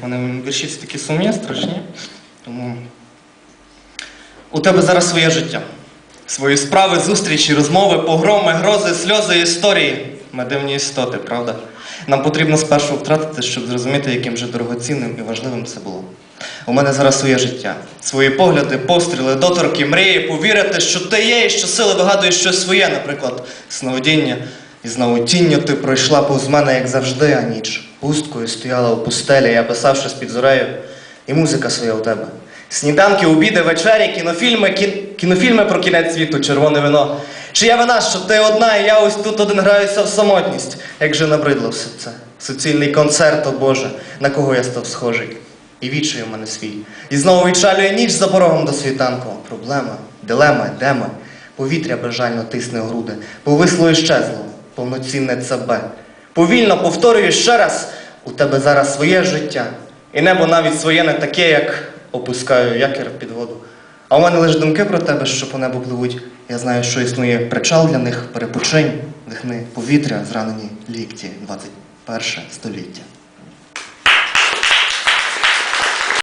В мене вірші такі сумні, страшні. Тому у тебе зараз своє життя. Свої справи, зустрічі, розмови, погроми, грози, сльози, історії. Ми дивні істоти, правда? Нам потрібно спершу втратити, щоб зрозуміти, яким же дорогоцінним і важливим це було. У мене зараз своє життя, свої погляди, постріли, доторки, мрії, повірити, що ти є і що сили вигадуєш щось своє, наприклад, сновидіння. І знову тінню ти пройшла повз мене, як завжди, а ніч. Пусткою стояла у пустелі, я писав щось під зорею, і музика своя у тебе. Сніданки, обіди, вечері, кінофільми, кі... кінофільми про кінець світу, червоне вино. Чия вина, що ти одна, і я ось тут один граюся в самотність. Як же набридло все це. Суцільний концерт, о Боже, на кого я став схожий. І відчує в мене свій. І знову відчалює ніч за порогом до світанку. Проблема, дилема, де ми? Повітря безжально тисне груди, повисло і щезло, повноцінне ЦБ. Повільно повторюю ще раз, у тебе зараз своє життя. І небо навіть своє не таке, як опускаю якір під воду. А у мене лише думки про тебе, що по небу пливуть. Я знаю, що існує причал для них, перепочинь, дихни повітря, зранені лікті, 21 століття.